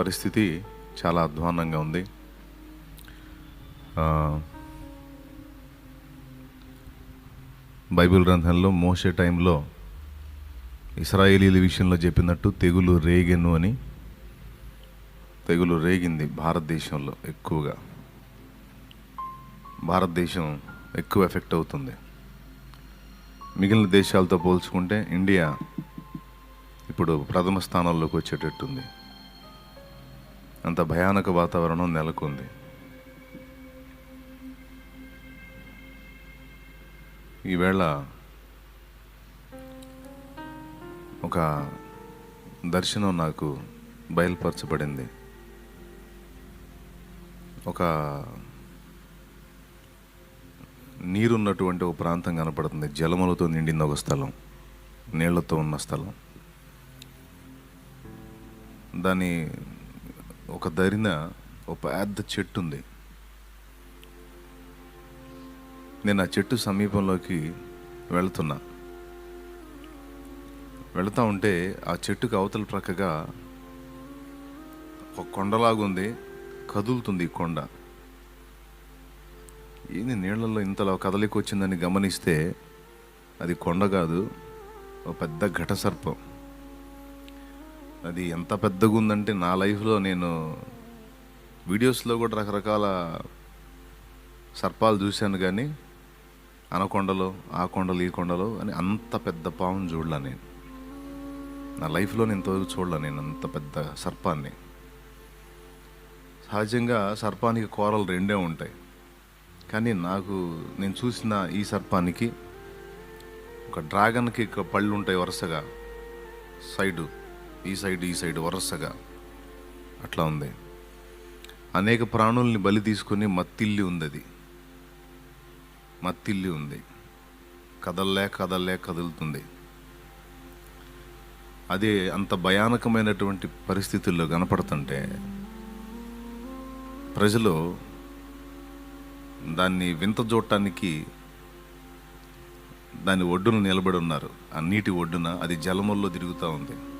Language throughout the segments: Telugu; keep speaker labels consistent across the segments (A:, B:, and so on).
A: పరిస్థితి చాలా అధ్వాన్నంగా ఉంది. బైబిల్ గ్రంథంలో మోసే టైంలో ఇస్రాయేలీల విషయంలో చెప్పినట్టు తెగులు రేగెను అని తెగులు రేగింది భారతదేశంలో ఎక్కువగా. భారతదేశం ఎక్కువ ఎఫెక్ట్ అవుతుంది. మిగిలిన దేశాలతో పోల్చుకుంటే ఇండియా ఇప్పుడు ప్రథమ స్థానంలోకి వచ్చేటట్టుంది. అంత భయానక వాతావరణం నెలకొంది. ఈవేళ ఒక దర్శనం నాకు బయలుపరచబడింది. ఒక నీరున్నటువంటి ఒక ప్రాంతం కనపడుతుంది. జలములతో నిండిన ఒక స్థలం నీళ్ళతో ఉన్న స్థలం. దాని ఒక దరిన ఒక పెద్ద చెట్టు ఉంది నేను ఆ చెట్టు సమీపంలోకి వెళుతున్నా. వెళుతూ ఉంటే ఆ చెట్టుకు అవతల ప్రక్కగా ఒక కొండలాగుంది కదులుతుంది ఈ కొండ. ఏంది నీళ్ళల్లో ఇంతలా కదలికి వచ్చిందని గమనిస్తే అది కొండ కాదు ఒక పెద్ద ఘట సర్పం అది ఎంత పెద్దగా ఉందంటే నా లైఫ్లో నేను వీడియోస్లో కూడా రకరకాల సర్పాలు చూశాను కానీ అనకొండలో ఆ కొండలు ఈ కొండలో అని అంత పెద్ద పాము చూడలా నేను. నా లైఫ్లో నేను ఇంతవరకు చూడలే నేను అంత పెద్ద సర్పాన్ని. సహజంగా సర్పానికి కూరలు రెండే ఉంటాయి. కానీ నాకు నేను చూసిన ఈ సర్పానికి ఒక డ్రాగన్కి పళ్ళు ఉంటాయి వరుసగా. సైడు. ఈ సైడ్ ఈ సైడ్ వరుసగా. అట్లా ఉంది. అనేక ప్రాణుల్ని బలి తీసుకొని మత్తిల్లి ఉంది అది మత్తిల్లి ఉంది. కదల్లే కదల్లే కదులుతుంది. అది అంత భయానకమైనటువంటి పరిస్థితుల్లో కనపడుతుంటే ప్రజలు దాన్ని వింత చూడటానికి దాని ఒడ్డున నిలబడి ఉన్నారు. ఆ నీటి ఒడ్డున అది జలముల్లో తిరుగుతూ ఉంది.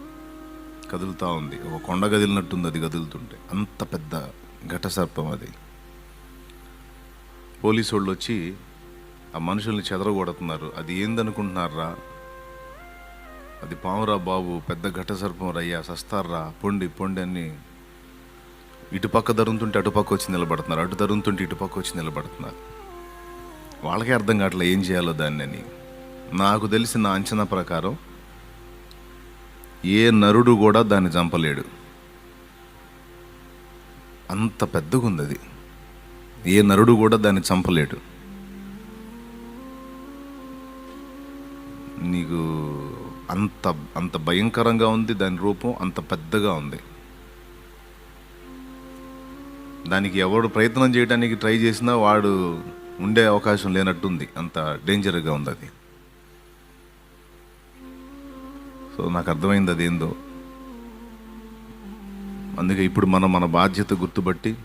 A: కదులుతూ ఉంది. ఒక కొండ కదిలినట్టుంది అది కదులుతుంటే. అంత పెద్ద ఘట సర్పం అది. పోలీసు వాళ్ళు వచ్చి ఆ మనుషుల్ని చెదరగొడుతున్నారు. అది ఏందనుకుంటున్నారా? అది పామురా బాబు పెద్ద ఘట సర్పం రయ్యా సస్తారా? పొండి పొండి అని ఇటుపక్క ధరుతుంటే అటుపక్క వచ్చి నిలబడుతున్నారు. అటు ధరుతుంటే ఇటుపక్క వచ్చి నిలబడుతున్నారు. వాళ్ళకే అర్థం కావట్లే ఏం చేయాలో దాన్ని అని. నాకు తెలిసిన అంచనా ప్రకారం ఏ నరుడు కూడా దాన్ని చంపలేడు. అంత పెద్దగా ఉంది అది ఏ నరుడు కూడా దాన్ని చంపలేడు. నీకు అంత అంత భయంకరంగా ఉంది దాని రూపం అంత పెద్దగా ఉంది. దానికి ఎవడు ప్రయత్నం చేయడానికి ట్రై చేసినా వాడు ఉండే అవకాశం లేనట్టుంది. అంత డేంజర్గా ఉంది అది సో నాకు అర్థమైంది అదేందో. అందుకే ఇప్పుడు మనం మన బాధ్యత గుర్తుపట్టి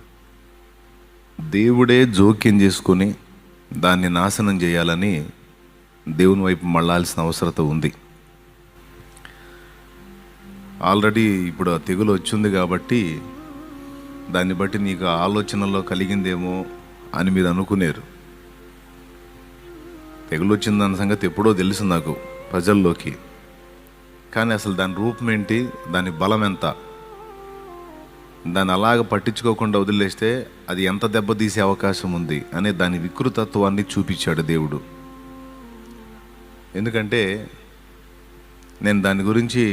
A: దేవుడే జోక్యం చేసుకొని దాన్ని నాశనం చేయాలని దేవుని వైపు మళ్ళాల్సిన అవసరత ఉంది. ఆల్రెడీ ఇప్పుడు ఆ తెగులు వచ్చింది కాబట్టి దాన్ని బట్టి నీకు ఆలోచనలో కలిగిందేమో అని మీరు అనుకునేరు. తెగులు వచ్చిందన్న సంగతి ఎప్పుడో తెలుసు నాకు ప్రజల్లోకి. కానీ అసలు దాని రూపం ఏంటి? దాని బలం ఎంత? దాన్ని అలాగ పట్టించుకోకుండా వదిలేస్తే అది ఎంత దెబ్బతీసే అవకాశం ఉంది అనే దాని వికృతత్వాన్ని చూపించాడు దేవుడు. ఎందుకంటే నేను దాని గురించి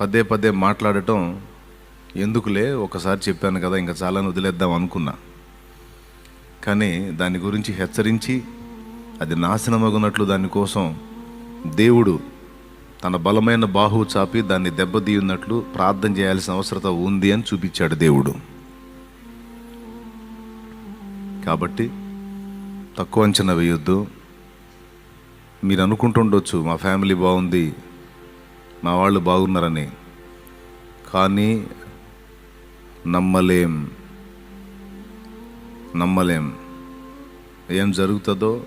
A: పదే పదే మాట్లాడటం ఎందుకులే? ఒకసారి చెప్పాను కదా ఇంకా చాలా వదిలేద్దాం అనుకున్నా. కానీ దాని గురించి హెచ్చరించి అది నాశనమగునట్లు దానికోసం దేవుడు తన బలమైన బాహువు చాపి దాన్ని దెబ్బతీయున్నట్లు ప్రార్థన చేయాల్సిన అవసరత ఉంది అని చూపించాడు దేవుడు. కాబట్టి తక్కువ అంచనా వేయొద్దు. మీరు అనుకుంటుండొచ్చు మా ఫ్యామిలీ బాగుంది మా వాళ్ళు బాగున్నారని. కానీ నమ్మలేం నమ్మలేం. ఏం జరుగుతుందో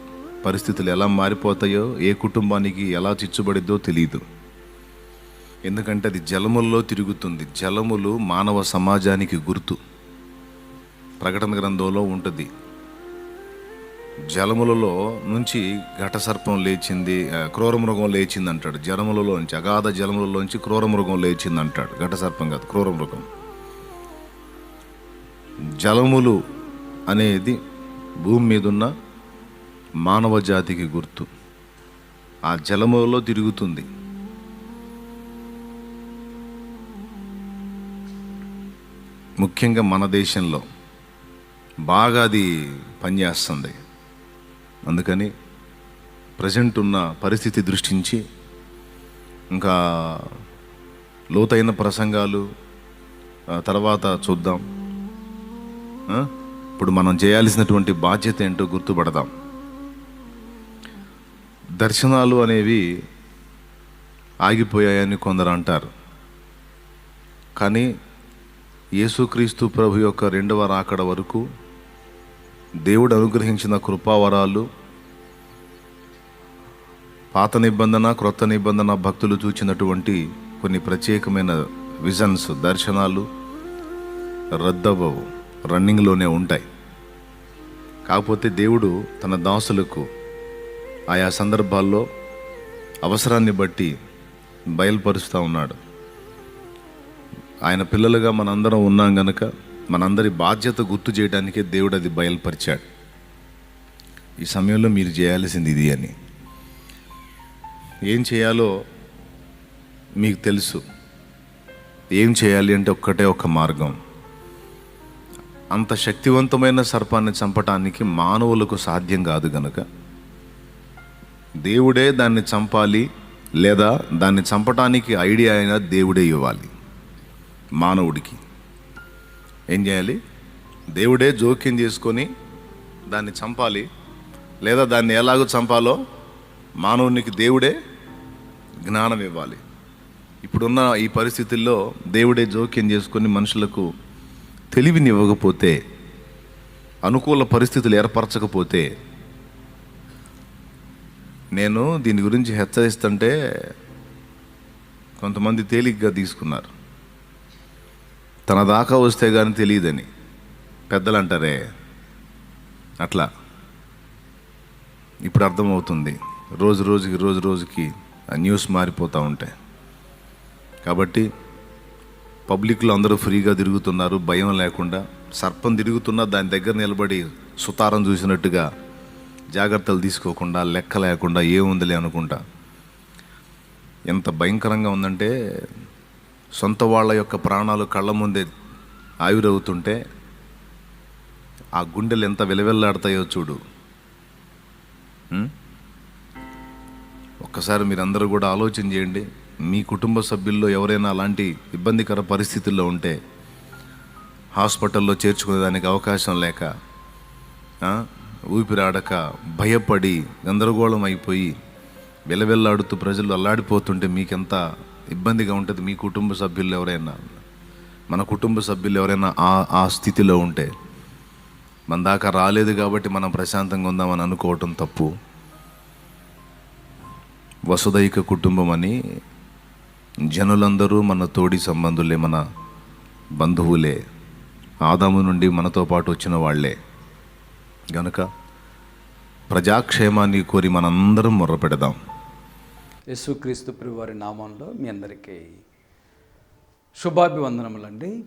A: పరిస్థితులు ఎలా మారిపోతాయో ఏ కుటుంబానికి ఎలా చిచ్చుబడిద్దో తెలియదు ఎందుకంటే అది జలముల్లో తిరుగుతుంది. జలములు మానవ సమాజానికి గుర్తు. ప్రకటన గ్రంథంలో ఉంటుంది. జలములలో నుంచి ఘట సర్పం లేచింది క్రూరమృగం లేచింది అంటాడు జలములలో నుంచి అగాధ జలములలోంచి క్రూరమృగం లేచింది అంటాడు ఘట సర్పం కాదు క్రూరమృగం జలములు అనేది భూమి మీద ఉన్న మానవ జాతికి గుర్తు. ఆ జలములో తిరుగుతుంది. ముఖ్యంగా మన దేశంలో బాగా అది పనిచేస్తుంది. అందుకని ప్రజెంట్ ఉన్న పరిస్థితి దృష్టించి ఇంకా లోతైన ప్రసంగాలు తర్వాత చూద్దాం. ఇప్పుడు మనం చేయాల్సినటువంటి బాధ్యత ఏంటో గుర్తుపడదాం. దర్శనాలు అనేవి ఆగిపోయాయని కొందరు అంటారు. కానీ యేసుక్రీస్తు ప్రభు యొక్క రెండవ రాకడ వరకు దేవుడు అనుగ్రహించిన కృపావరాలు పాత నిబంధన క్రొత్త నిబంధన భక్తులు చూచినటువంటి కొన్ని ప్రత్యేకమైన విజన్స్ దర్శనాలు రద్దవవు రన్నింగ్లోనే ఉంటాయి. కాకపోతే దేవుడు తన దాసులకు ఆయా సందర్భాల్లో అవసరాన్ని బట్టి బయలుపరుస్తూ ఉన్నాడు. ఆయన పిల్లలుగా మనందరం ఉన్నాం గనక మనందరి బాధ్యత గుర్తు చేయడానికే దేవుడు అది బయలుపరిచాడు. ఈ సమయంలో మీరు చేయాల్సింది ఇది అని. ఏం చేయాలో మీకు తెలుసు. ఏం చేయాలి అంటే ఒక్కటే ఒక మార్గం. అంత శక్తివంతమైన సర్పాన్ని చంపటానికి మానవులకు సాధ్యం కాదు గనక దేవుడే దాన్ని చంపాలి లేదా దాన్ని చంపటానికి ఐడియా అయినా దేవుడే ఇవ్వాలి. మానవుడికి. ఏం చేయాలి? దేవుడే జోక్యం చేసుకొని దాన్ని చంపాలి లేదా దాన్ని ఎలాగో చంపాలో మానవునికి దేవుడే జ్ఞానం ఇవ్వాలి. ఇప్పుడున్న ఈ పరిస్థితుల్లో దేవుడే జోక్యం చేసుకొని మనుషులకు తెలివిని ఇవ్వకపోతే అనుకూల పరిస్థితులు ఏర్పరచకపోతే నేను దీని గురించి హెచ్చరిస్తుంటే కొంతమంది తేలిగ్గా తీసుకున్నారు. తన దాకా వస్తే కానీ తెలియదని. పెద్దలు అంటారే అట్లా. ఇప్పుడు అర్థమవుతుంది. రోజు రోజుకి రోజు రోజుకి ఆ న్యూస్ మారిపోతూ ఉంటాయి. కాబట్టి పబ్లిక్లో అందరూ ఫ్రీగా తిరుగుతున్నారు భయం లేకుండా. సర్పం తిరుగుతున్నా దాని దగ్గర నిలబడి సుతారం చూసినట్టుగా జాగ్రత్తలు తీసుకోకుండా లెక్క లేకుండా ఏముందిలే అనుకుంటా. ఎంత భయంకరంగా ఉందంటే సొంత వాళ్ళ యొక్క ప్రాణాలు కళ్ళ ముందే ఆవిరవుతుంటే ఆ గుండెలు ఎంత విలవెల్లాడతాయో చూడు. ఒక్కసారి మీరందరూ కూడా ఆలోచన చేయండి. మీ కుటుంబ సభ్యుల్లో ఎవరైనా అలాంటి ఇబ్బందికర పరిస్థితుల్లో ఉంటే హాస్పిటల్లో చేర్చుకునేదానికి అవకాశం లేక ఊపిరాడక భయపడి గందరగోళం అయిపోయి వెలవెల్లాడుతూ ప్రజలు అల్లాడిపోతుంటే మీకెంత ఇబ్బందిగా ఉంటుంది మీ కుటుంబ సభ్యులు ఎవరైనా? మన కుటుంబ సభ్యులు ఎవరైనా ఆ ఆ స్థితిలో ఉంటే? మన దాకా రాలేదు కాబట్టి మనం ప్రశాంతంగా ఉందామని అనుకోవటం తప్పు. వసుదైక కుటుంబం అని జనులందరూ మన తోడి సంబంధులే మన బంధువులే. ఆదాము నుండి మనతో పాటు వచ్చిన వాళ్ళే. కనుక ప్రజాక్షేమాన్ని కోరి మనందరం మొర్రపెడదాం.
B: యేసుక్రీస్తు వారి నామంలో మీ అందరికీ శుభాభివందనములండి.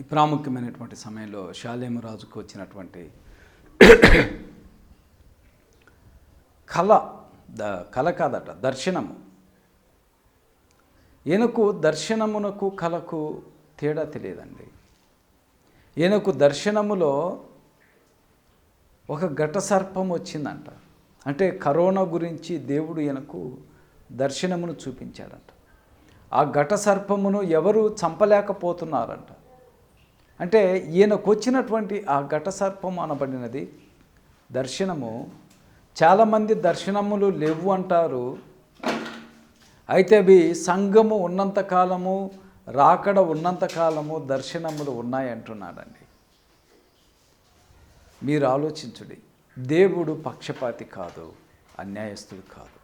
B: ఈ ప్రాముఖ్యమైనటువంటి సమయంలో శాలేము రాజుకు వచ్చినటువంటి కళ ద కళ కాదట దర్శనము. ఈయనకు దర్శనమునకు కళకు తేడా తెలియదండి. ఈయనకు దర్శనములో ఒక ఘట సర్పం వచ్చిందంట. అంటే కరోనా గురించి దేవుడు ఈయనకు దర్శనమును చూపించాడంట. ఆ ఘట సర్పమును ఎవరు చంపలేకపోతున్నారంట. అంటే ఈయనకు వచ్చినటువంటి ఆ ఘట సర్పం అనబడినది దర్శనము. చాలామంది దర్శనములు లేవు అంటారు. అయితే అవి సంఘము ఉన్నంత కాలము రాకడ ఉన్నంత కాలము దర్శనములు ఉన్నాయంటున్నాడండి. మీరు ఆలోచించుడి. దేవుడు పక్షపాతి కాదు అన్యాయస్తుడు కాదు.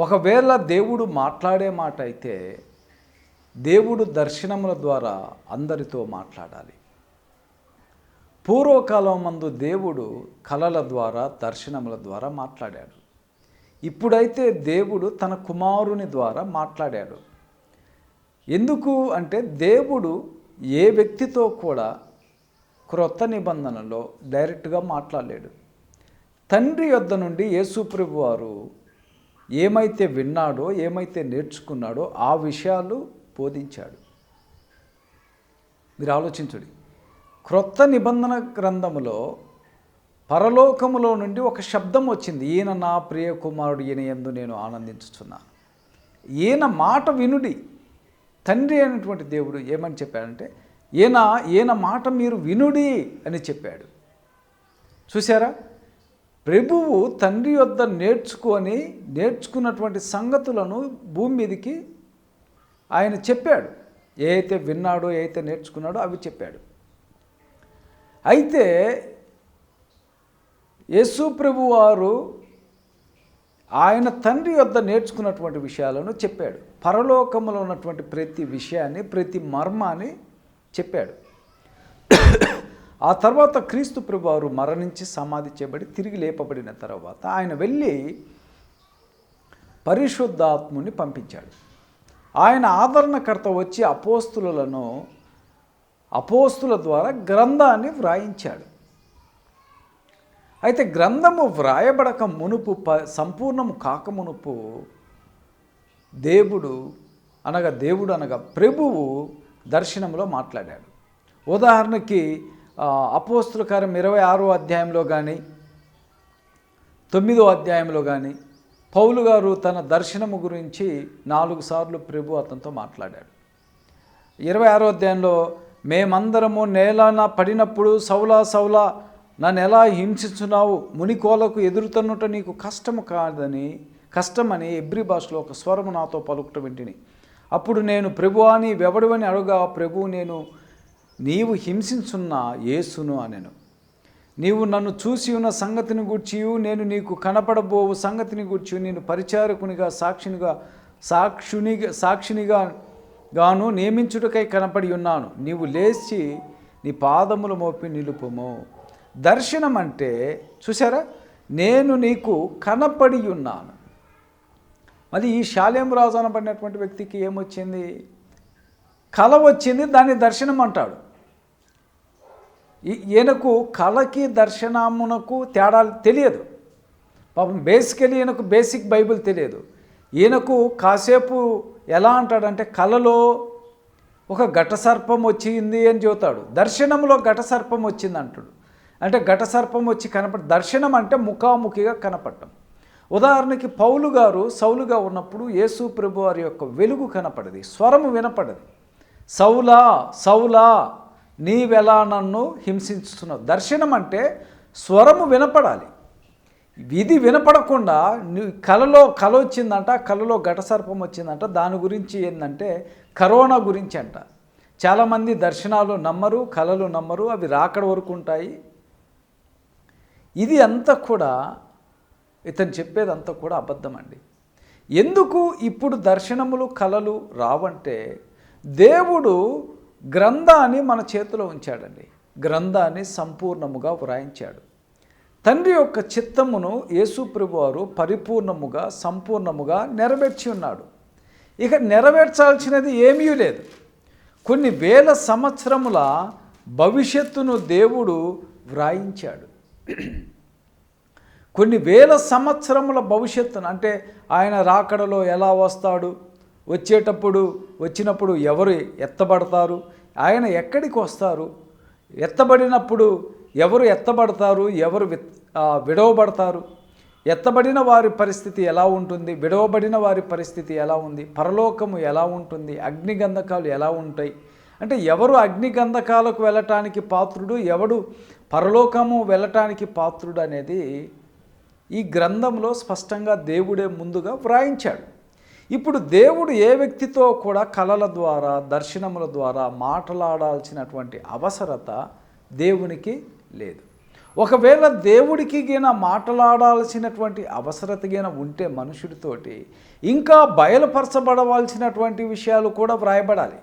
B: ఒకవేళ దేవుడు మాట్లాడే మాట అయితే దేవుడు దర్శనముల ద్వారా అందరితో మాట్లాడాలి. పూర్వకాలం మందు దేవుడు కళల ద్వారా దర్శనముల ద్వారా మాట్లాడాడు. ఇప్పుడైతే దేవుడు తన కుమారుని ద్వారా మాట్లాడాడు. ఎందుకు అంటే దేవుడు ఏ వ్యక్తితో కూడా క్రొత్త నిబంధనలో డైరెక్ట్గా మాట్లాడలేడు. తండ్రి యొద్ద నుండి యేసుప్రభు వారు ఏమైతే విన్నాడో ఏమైతే నేర్చుకున్నాడో ఆ విషయాలు బోధించాడు. మీరు ఆలోచించుడి. క్రొత్త నిబంధన గ్రంథములో పరలోకములో నుండి ఒక శబ్దం వచ్చింది. ఈయన నా ప్రియ కుమారుడు ఈయన ఎందు నేను ఆనందించుతున్నాను ఈయన మాట వినుడి. తండ్రి అయినటువంటి దేవుడు ఏమని చెప్పాడంటే ఈయన ఈయన మాట మీరు వినుడి అని చెప్పాడు. చూసారా ప్రభువు తండ్రి యొద్ద నేర్చుకొని నేర్చుకున్నటువంటి సంగతులను భూమి మీదకి ఆయన చెప్పాడు. ఏ అయితే విన్నాడో ఏ అయితే నేర్చుకున్నాడో అవి చెప్పాడు. అయితే యేసు ప్రభు వారు ఆయన తండ్రి యొద్ద నేర్చుకున్నటువంటి విషయాలను చెప్పాడు. పరలోకంలో ఉన్నటువంటి ప్రతి విషయాన్ని ప్రతి మర్మాన్ని చెప్పాడు. ఆ తర్వాత క్రీస్తు ప్రభువారు మరణించి సమాధి చేయబడి తిరిగి లేపబడిన తర్వాత ఆయన వెళ్ళి పరిశుద్ధాత్ముని పంపించాడు. ఆయన ఆదరణకర్త వచ్చి అపోస్తులను అపోస్తుల ద్వారా గ్రంథాన్ని వ్రాయించాడు. అయితే గ్రంథము వ్రాయబడక మునుపు ప సంపూర్ణము కాక మునుపు దేవుడు అనగా దేవుడు అనగా ప్రభువు దర్శనంలో మాట్లాడాడు ఉదాహరణకి అపోస్తులకారం ఇరవై ఆరో అధ్యాయంలో కానీ తొమ్మిదో అధ్యాయంలో కానీ పౌలు గారు తన దర్శనము గురించి నాలుగు సార్లు ప్రభు అతనితో మాట్లాడాడు ఇరవై ఆరో అధ్యాయంలో మేమందరము నేలన పడినప్పుడు సౌలా సౌలా నన్ను ఎలా హింసించున్నావు? మునికోలకు ఎదురుతున్నట నీకు కష్టము కాదని కష్టమని ఎబ్రి భాషలో ఒక స్వరము నాతో పలుకుట వింటిని. అప్పుడు నేను ప్రభు అని వెవడవని అడుగా ప్రభు నేను నీవు హింసించున్న యేసును అనెను. నీవు నన్ను చూసి ఉన్న సంగతిని గూర్చియు నేను నీకు కనపడబోవు సంగతిని గూర్చి నేను పరిచారకునిగా సాక్షినిగా సాక్షునిగా సాక్షినిగా గాను నియమించుటకై కనపడి ఉన్నాను. నీవు లేచి నీ పాదములు మోపి నిలుపుము. దర్శనం అంటే చూసారా నేను నీకు కనపడి ఉన్నాను. మరి ఈ శాలేం రాజు అనబడినటువంటి వ్యక్తికి ఏమొచ్చింది? కళ వచ్చింది దాన్ని దర్శనం అంటాడు. ఈ- ఈయనకు కళకి దర్శనమునకు తేడా తెలియదు. పాపం బేసికలీ ఈయనకు బేసిక్ బైబిల్ తెలియదు. ఈయనకు కాసేపు ఎలా అంటాడంటే కళలో ఒక ఘట సర్పం వచ్చింది అని చెబుతాడు. దర్శనంలో ఘట సర్పం వచ్చింది అంటాడు అంటే ఘట సర్పం వచ్చి కనపడ దర్శనం అంటే ముఖాముఖిగా కనపడటం. ఉదాహరణకి పౌలు గారు సౌలుగా ఉన్నప్పుడు యేసు ప్రభు వారి యొక్క వెలుగు కనపడది స్వరము వినపడది. సౌలా సౌలా నీవెలా నన్ను హింసించుతున్నావు దర్శనం అంటే స్వరము వినపడాలి. ఇది వినపడకుండా కలలో కల వచ్చిందంట కలలో ఘటసర్పం వచ్చిందంట దాని గురించి ఏంటంటే కరోనా గురించి అంట. చాలామంది దర్శనాలు నమ్మరు కళలు నమ్మరు అవి రాకడ వరకు ఉంటాయి. ఇది అంతా కూడా ఇతను చెప్పేదంతా కూడా అబద్ధం అండి ఎందుకు ఇప్పుడు దర్శనములు కళలు రావంటే దేవుడు గ్రంథాన్ని మన చేతిలో ఉంచాడండి. గ్రంథాన్ని సంపూర్ణముగా వ్రాయించాడు. తండ్రి యొక్క చిత్తమును యేసుప్రభు వారు పరిపూర్ణముగా సంపూర్ణముగా నెరవేర్చి ఉన్నాడు. ఇక నెరవేర్చాల్సినది ఏమీ లేదు. కొన్ని వేల సంవత్సరముల భవిష్యత్తును దేవుడు వ్రాయించాడు. కొన్ని వేల సంవత్సరముల భవిష్యత్తును అంటే ఆయన రాకడలో ఎలా వస్తాడు వచ్చేటప్పుడు వచ్చినప్పుడు ఎవరు ఎత్తబడతారు ఆయన ఎక్కడికి వస్తారు ఎత్తబడినప్పుడు ఎవరు ఎత్తబడతారు ఎవరు విత్- విడవబడతారు ఎత్తబడిన వారి పరిస్థితి ఎలా ఉంటుంది విడవబడిన వారి పరిస్థితి ఎలా ఉంది పరలోకము ఎలా ఉంటుంది అగ్నిగంధకాలు ఎలా ఉంటాయి అంటే ఎవరు అగ్నిగంధకాలకు వెళ్ళటానికి పాత్రుడు ఎవడు పరలోకము వెళ్ళటానికి పాత్రుడు అనేది ఈ గ్రంథంలో స్పష్టంగా దేవుడే ముందుగా వ్రాయించాడు. ఇప్పుడు దేవుడు ఏ వ్యక్తితో కూడా కళల ద్వారా దర్శనముల ద్వారా మాట్లాడాల్సినటువంటి అవసరత దేవునికి లేదు. ఒకవేళ దేవుడికి గిన మాట్లాడాల్సినటువంటి అవసరత గిన ఉంటే మనుషుడితోటి ఇంకా బయలుపరచబడవలసినటువంటి విషయాలు కూడా వ్రాయబడాలి.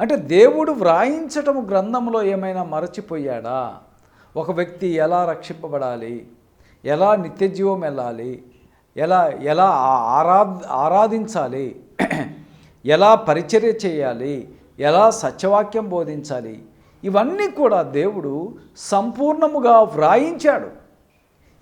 B: అంటే దేవుడు వ్రాయించటము గ్రంథంలో ఏమైనా మరచిపోయాడా? ఒక వ్యక్తి ఎలా రక్షింపబడాలి? ఎలా నిత్యజీవం వెళ్ళాలి? ఎలా ఎలా ఆరా ఆరాధ ఆరాధించాలి? ఎలా పరిచర్య చేయాలి? ఎలా సత్యవాక్యం బోధించాలి? ఇవన్నీ కూడా దేవుడు సంపూర్ణముగా వ్రాయించాడు.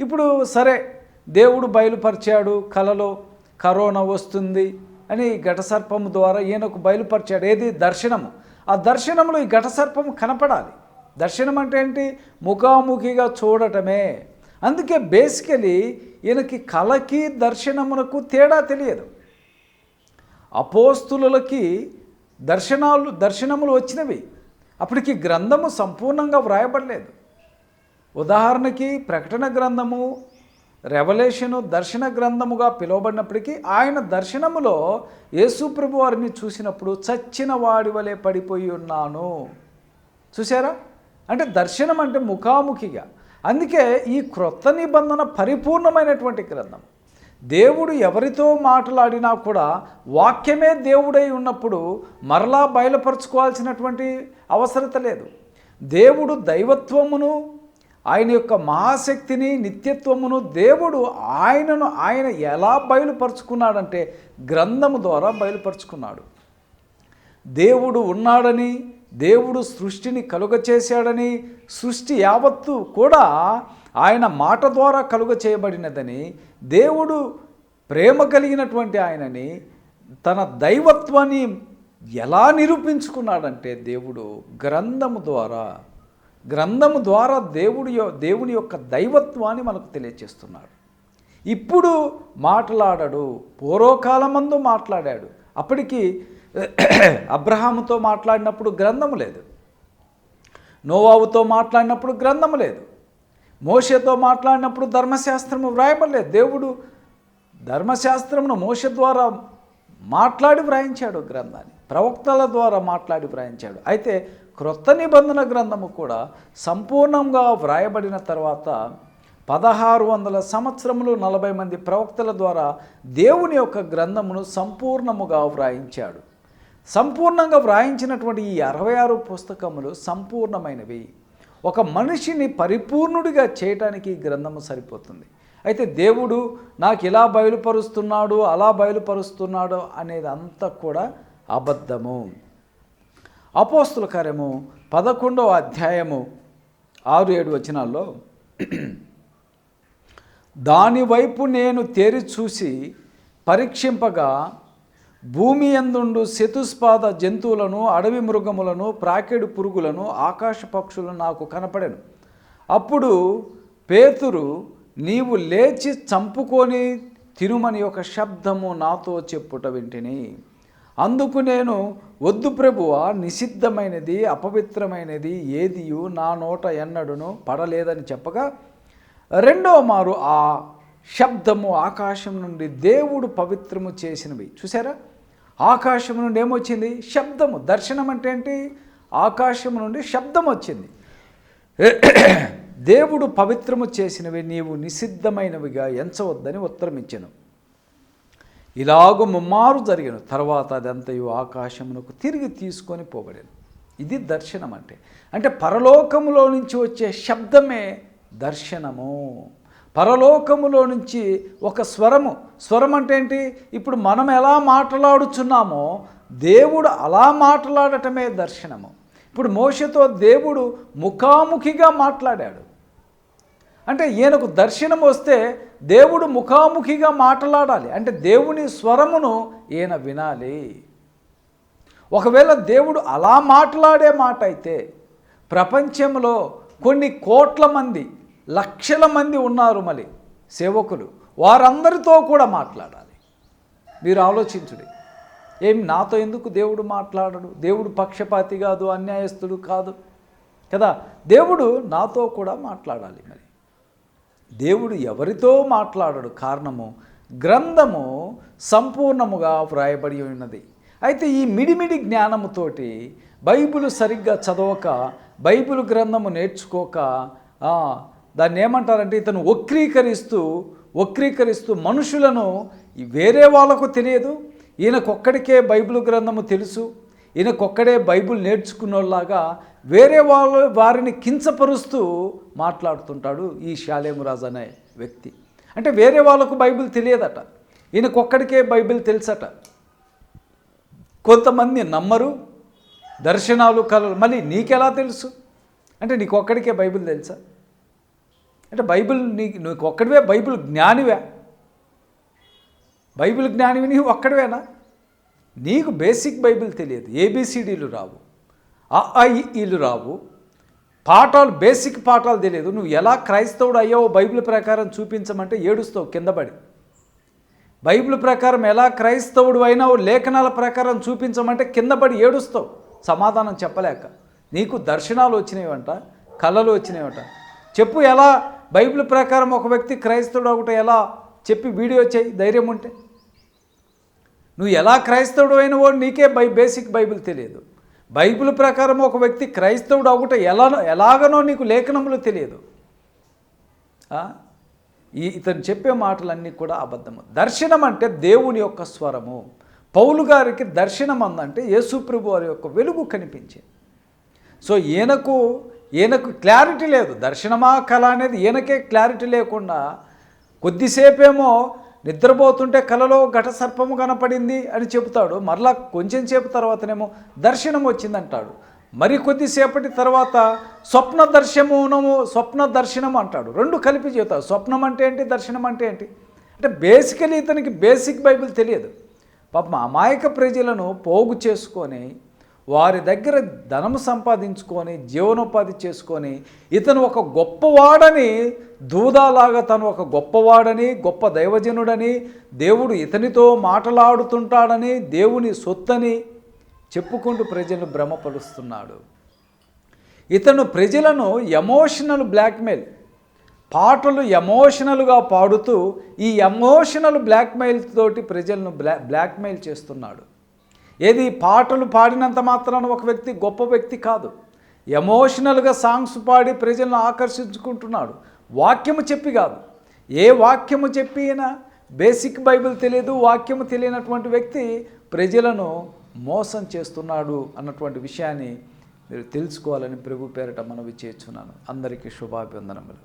B: ఇప్పుడు సరే దేవుడు బయలుపరిచాడు కలలో కరోనా వస్తుంది అని ఘటసర్పము ద్వారా ఈయనకు బయలుపరిచాడు. ఏది? దర్శనము. ఆ దర్శనంలో ఈ ఘటసర్పము కనపడాలి. దర్శనం అంటే ఏంటి? ముఖాముఖిగా చూడటమే. అందుకే బేసికలీ ఈయనకి కళకి దర్శనమునకు తేడా తెలియదు. అపోస్తులకి దర్శనాలు దర్శనములు వచ్చినవి. అప్పటికి గ్రంథము సంపూర్ణంగా వ్రాయబడలేదు. ఉదాహరణకి ప్రకటన గ్రంథము రెవల్యూషను దర్శన గ్రంథముగా పిలువబడినప్పటికీ ఆయన దర్శనములో యేసుప్రభు వారిని చూసినప్పుడు చచ్చిన వాడి వలె పడిపోయి ఉన్నాను. చూసారా అంటే దర్శనం అంటే ముఖాముఖిగా. అందుకే ఈ క్రొత్త నిబంధన పరిపూర్ణమైనటువంటి గ్రంథం. దేవుడు ఎవరితో మాట్లాడినా కూడా వాక్యమే దేవుడై ఉన్నప్పుడు మరలా బయలుపరచుకోవాల్సినటువంటి అవసరత లేదు. దేవుడు దైవత్వమును ఆయన యొక్క మహాశక్తిని నిత్యత్వమును దేవుడు ఆయనను ఆయన ఎలా బయలుపరుచుకున్నాడంటే గ్రంథము ద్వారా బయలుపరుచుకున్నాడు. దేవుడు ఉన్నాడని దేవుడు సృష్టిని కలుగ చేశాడని సృష్టి యావత్తు కూడా ఆయన మాట ద్వారా కలుగ చేయబడినదని దేవుడు ప్రేమ కలిగినటువంటి ఆయనని తన దైవత్వాన్ని ఎలా నిరూపించుకున్నాడంటే దేవుడు గ్రంథము ద్వారా గ్రంథము ద్వారా దేవుడి దేవుని యొక్క దైవత్వాన్ని మనకు తెలియచేస్తున్నాడు. ఇప్పుడు మాట్లాడడు పూర్వకాలమందు మాట్లాడాడు. అప్పటికి అబ్రహాముతో మాట్లాడినప్పుడు గ్రంథము లేదు. నోవావుతో మాట్లాడినప్పుడు గ్రంథము లేదు. మోషతో మాట్లాడినప్పుడు ధర్మశాస్త్రము వ్రాయబడలేదు. దేవుడు ధర్మశాస్త్రమును మోష ద్వారా మాట్లాడి వ్రాయించాడు గ్రంథాన్ని. ప్రవక్తల ద్వారా మాట్లాడి వ్రాయించాడు. అయితే క్రొత్త నిబంధన గ్రంథము కూడా సంపూర్ణంగా వ్రాయబడిన తర్వాత పదహారు వందల సంవత్సరములు నలభై మంది ప్రవక్తల ద్వారా దేవుని యొక్క గ్రంథమును సంపూర్ణముగా వ్రాయించాడు. సంపూర్ణంగా వ్రాయించినటువంటి ఈ అరవై ఆరు పుస్తకములు సంపూర్ణమైనవి. ఒక మనిషిని పరిపూర్ణుడిగా చేయటానికి ఈ గ్రంథము సరిపోతుంది. అయితే దేవుడు నాకు ఇలా బయలుపరుస్తున్నాడు అలా బయలుపరుస్తున్నాడు అనేది అంతా కూడా అబద్ధము. అపోస్తుల కార్యము పదకొండవ అధ్యాయము ఆరు ఏడు వచనాల్లో దానివైపు నేను తేరి చూసి పరీక్షింపగా భూమి ఎందుండు శతుస్పాద జంతువులను అడవి మృగములను ప్రాకెడు పురుగులను ఆకాశ పక్షులను నాకు కనపడెను. అప్పుడు పేతురు నీవు లేచి చంపుకొని తినుమని ఒక శబ్దము నాతో చెప్పుట వింటిని. అందుకు నేను వద్దు ప్రభువ నిషిద్ధమైనది అపవిత్రమైనది ఏదియు నా నోట ఎన్నడును పడలేదని చెప్పగా రెండవ మారు ఆ శబ్దము ఆకాశం నుండి దేవుడు పవిత్రము చేసినవి. చూసారా ఆకాశం నుండి ఏమొచ్చింది? శబ్దము. దర్శనం అంటే ఏంటి? ఆకాశం నుండి శబ్దం వచ్చింది. దేవుడు పవిత్రము చేసినవి నీవు నిషిద్ధమైనవిగా ఎంచవద్దని ఉత్తరం ఇచ్చాను ఇలాగు ముమ్మారు జరిగాను. తర్వాత అదంతయు ఆకాశమునకు తిరిగి తీసుకొని పోబడాను. ఇది దర్శనం అంటే అంటే పరలోకములో నుంచి వచ్చే శబ్దమే దర్శనము. పరలోకములో నుంచి ఒక స్వరము. స్వరం అంటే ఏంటి? ఇప్పుడు మనం ఎలా మాట్లాడుచున్నామో దేవుడు అలా మాట్లాడటమే దర్శనము. ఇప్పుడు మోషతో దేవుడు ముఖాముఖిగా మాట్లాడాడు. అంటే ఈయనకు దర్శనం వస్తే దేవుడు ముఖాముఖిగా మాట్లాడాలి. అంటే దేవుని స్వరమును ఈయన వినాలి. ఒకవేళ దేవుడు అలా మాట్లాడే మాట అయితే ప్రపంచంలో కొన్ని కోట్ల మంది లక్షల మంది ఉన్నారు మళ్ళీ సేవకులు. వారందరితో కూడా మాట్లాడాలి. మీరు ఆలోచించుడి. ఏం నాతో ఎందుకు దేవుడు మాట్లాడడు? దేవుడు పక్షపాతి కాదు అన్యాయస్తుడు కాదు కదా? దేవుడు నాతో కూడా మాట్లాడాలి మరి. దేవుడు ఎవరితో మాట్లాడడు? కారణము గ్రంథము సంపూర్ణముగా వ్రాయబడి ఉన్నది. అయితే ఈ మిడిమిడి జ్ఞానముతోటి బైబిల్ సరిగ్గా చదవక బైబిల్ గ్రంథము నేర్చుకోక దాన్ని ఏమంటారంటే ఇతను వక్రీకరిస్తూ వక్రీకరిస్తూ మనుషులను వేరే వాళ్ళకు తెలియదు. ఈయనకొక్కడికే బైబిల్ గ్రంథము తెలుసు. ఈయనకొక్కడే బైబిల్ నేర్చుకున్నోళ్ళలాగా వేరే వాళ్ళ వారిని కించపరుస్తూ మాట్లాడుతుంటాడు ఈ శాలేమురాజు అనే వ్యక్తి. అంటే వేరే వాళ్ళకు బైబిల్ తెలియదట. ఈయనకొక్కడికే బైబిల్ తెలుసట. కొంతమంది నమ్మరు దర్శనాలు కలలు మళ్ళీ నీకెలా తెలుసు? అంటే నీకు ఒక్కడికే బైబిల్ తెలుసా? అంటే బైబిల్ నీ నీకు ఒక్కడివే బైబిల్ జ్ఞానివే. బైబిల్ జ్ఞానివి నీవు ఒక్కడివేనా? నీకు బేసిక్ బైబిల్ తెలియదు. ఏబిసిడీలు రావు. ఆ ఈలు రావు. పాఠాలు బేసిక్ పాఠాలు తెలియదు. నువ్వు ఎలా క్రైస్తవుడు అయ్యావో బైబిల్ ప్రకారం చూపించమంటే ఏడుస్తావు కిందపడి బైబిల్ ప్రకారం ఎలా క్రైస్తవుడు అయినావు లేఖనాల ప్రకారం చూపించమంటే కిందపడి ఏడుస్తావు. సమాధానం చెప్పలేక. నీకు దర్శనాలు వచ్చినాయంట కళలు వచ్చినాయంట చెప్పు ఎలా బైబిల్ ప్రకారం ఒక వ్యక్తి క్రైస్తవుడు ఒకటి ఎలా చెప్పి వీడియో చేయి ధైర్యం ఉంటే? నువ్వు ఎలా క్రైస్తవుడు అయినవో నీకే బై బేసిక్ బైబిల్ తెలియదు. బైబిల్ ప్రకారం ఒక వ్యక్తి క్రైస్తవుడు ఒకట ఎలా ఎలాగనో నీకు లేఖనములు తెలియదు. ఈ ఇతను చెప్పే మాటలన్నీ కూడా అబద్ధము. దర్శనం అంటే దేవుని యొక్క స్వరము. పౌలు గారికి దర్శనం అందంటే యేసుప్రభు వారి యొక్క వెలుగు కనిపించింది. సో ఈయనకు ఈయనకు క్లారిటీ లేదు. దర్శనమా కళ అనేది ఈయనకే క్లారిటీ లేకుండా కొద్దిసేపేమో నిద్రపోతుంటే కలలో ఘట సర్పము కనపడింది అని చెబుతాడు. మరలా కొంచెం సేపు తర్వాతనేమో దర్శనం వచ్చిందంటాడు. మరి కొద్దిసేపటి తర్వాత స్వప్న దర్శనము స్వప్న దర్శనం అంటాడు. రెండు కలిపి చెబుతాడు. స్వప్నం అంటే ఏంటి? దర్శనం అంటే ఏంటి? అంటే బేసికలీ ఇతనికి బేసిక్ బైబిల్ తెలియదు. పాపం అమాయక ప్రజలను పోగు చేసుకొని వారి దగ్గర ధనం సంపాదించుకొని జీవనోపాధి చేసుకొని ఇతను ఒక గొప్పవాడని దూదాలాగా తను ఒక గొప్పవాడని గొప్ప దైవజనుడని దేవుడు ఇతనితో మాటలాడుతుంటాడని దేవుని సొత్తని చెప్పుకుంటూ ప్రజలను భ్రమపరుస్తున్నాడు. ఇతను ప్రజలను ఎమోషనల్ బ్లాక్మెయిల్ పాటలు ఎమోషనల్గా పాడుతూ ఈ ఎమోషనల్ బ్లాక్మెయిల్ తోటి ప్రజలను బ్లా బ్లాక్మెయిల్ చేస్తున్నాడు. ఏది పాటలు పాడినంత మాత్రాన ఒక వ్యక్తి గొప్ప వ్యక్తి కాదు. ఎమోషనల్గా సాంగ్స్ పాడి ప్రజలను ఆకర్షించుకుంటున్నాడు. వాక్యము చెప్పి కాదు. ఏ వాక్యము చెప్పి అయినా బేసిక్ బైబిల్ తెలియదు వాక్యము తెలియనటువంటి వ్యక్తి ప్రజలను మోసం చేస్తున్నాడు అన్నటువంటి విషయాన్ని మీరు తెలుసుకోవాలని ప్రభు పేరట మనవి చేస్తున్నాను. అందరికీ శుభాభివందనములు.